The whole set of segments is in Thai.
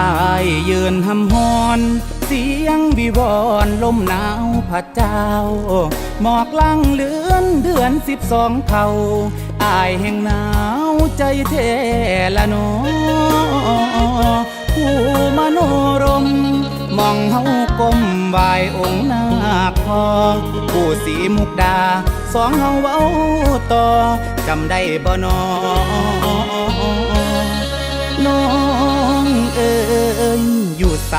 ายยืนหำฮอน เสียงวิวอนลมหนาวพัดเจ้า หมอกลังเลือนเดือนสิบสองเขาอายแห่งหนาวใจเทละนอผู้มโนรม มองเฮากลมไหวายองค์นาคอผู้สีมุกดา สองเฮาเว้าต่อจำได้บ่นอ ใส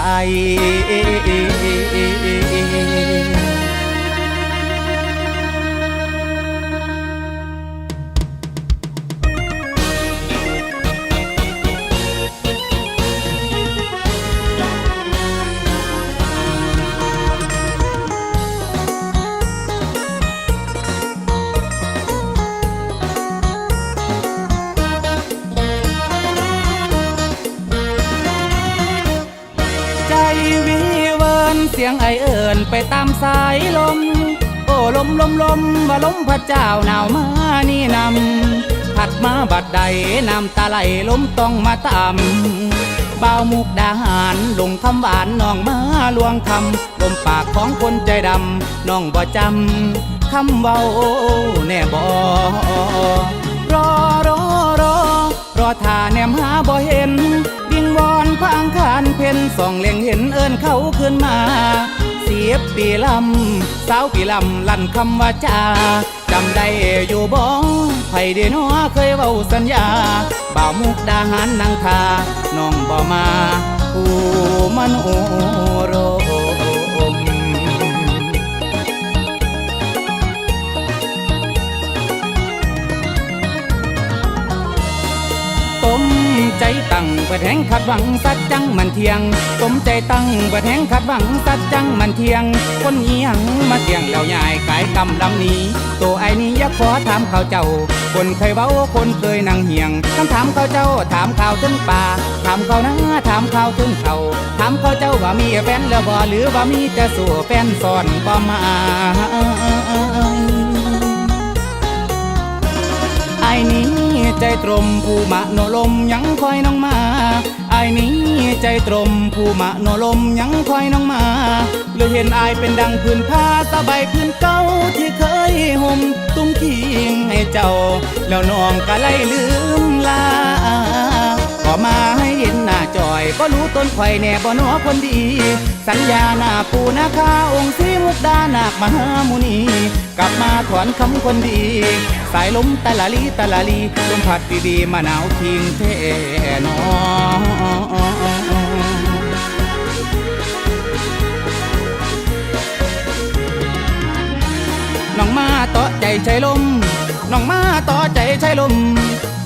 ใจวิเวินเสียงไอเอิญไปตามสายลม โอ้ลมลมลมว่าลมพระเจ้าหนาวมานี่นำผัดมาบัดใดน้ำตาไหลลมต้องมาตามบ่าวมุกดาหารลงคำหวานน้องมาลวงคำลมปากของคนใจดำน้องบ่จำคำเว้าแน่บ่รอรอรอรอท่าแนมหาบ่เห็น เขาขึ้นมา เสียบปีลำสาวปีลำลั่นคำว่าจาจำได้อยู่บ่ไผเดนอเคยเว้าสัญญา บ่าวมุกดาหารนางทาน้องบ่มาอูมโนโร ตั้งเปิดแหงขัดหวังสัจจังมันเทียงต้มใจตั้งเปิดแหงขัดหวังสัจจังมันเทียง คนเอียงมาเทียงแล้วยายขายกำลำนี้ ตัวไอ้นี้อยากขอถามเขาเจ้า คนเคยเว้าคนเคยนั่งเหียงคำถามเขาเจ้าถามข่าวถึงป่า ถามเขานะถามข่าวถึงเขา ถามเขาเจ้าว่ามีแฟนแล้วบ่หรือว่ามีแต่สู่แฟนซ่อนบ่มาไอ้นี้ ตรมผู้มะโนลมยังคอยน้องมาไอ้นี้ใจตรมผู้มะโนลมยังคอยน้องมาเลยเห็นอายเป็นดังพื้นผ้าสบายพื้นเก่าที่เคยห่มตุ้มทิ้งให้เจ้า แล้วน้องก็ไล่ลืมลาขอมาให้เห็น ก็รู้ต้นไข่แน่บ่หนอคนดี สัญญาหน้าปูนาคาองค์ศรีมุกดานาคมหามุนี กลับมาถอนคำคนดี สายลมตะละลีตะละลีลมพัดดีๆมาหนาวทิ้งเทนอน้องมาต่อใจใช้ลม น้องมาต่อใจใช้ลม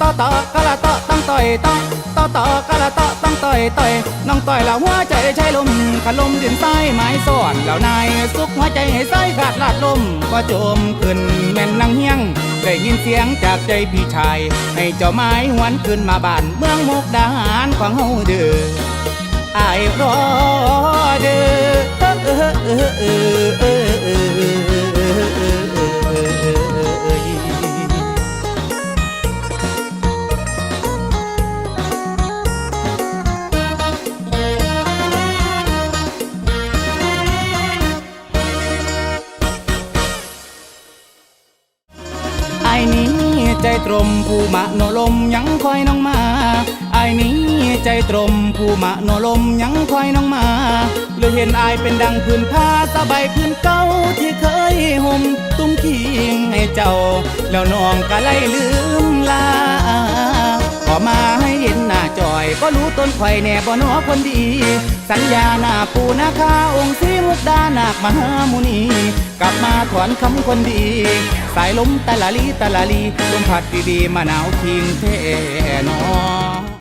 ต่อต่อกะละต่อต้องต่อยต่อต่อต่อกะละต่อต้องต่อยต่อยน้องต่อยแล้วหัวใจใช้ลมขันลมดินใต้ไม้สอนแล้วนายสุกหัวใจให้ใส่ขาดลาดลมก็โจมขึ้นแม่นนังเฮียงได้ยินเสียงจากใจพี่ชาย ให้เจ้าไม้หวนขึ้นมาบ้านเมืองมุกดาหารของเฮาเด้ออายรอเด้อ ใจตรมผู้มะโนลมยังคอยน้องมาไอ้นี้ใจตรมผู้มะโนลมยังคอยน้องมาเลยเห็นอายเป็นดังพื้นผ้าสบายพื้นเก่าที่เคยห่มตุ้มทิ้งให้เจ้า แล้วน้องก็ไล่ลืมลาพอมาให้เห็นหน้าจอย ก็รู้ต้นไข่แน่บ่หนอคนดี สัญญาหน้าปูนาคาองค์ศรีมุกดา นาคมหามุนี กลับมาถอนคำคนดี สายลมตะลาลีตะลาลีลมพัดดีๆมาหนาวทิ้งเทนอ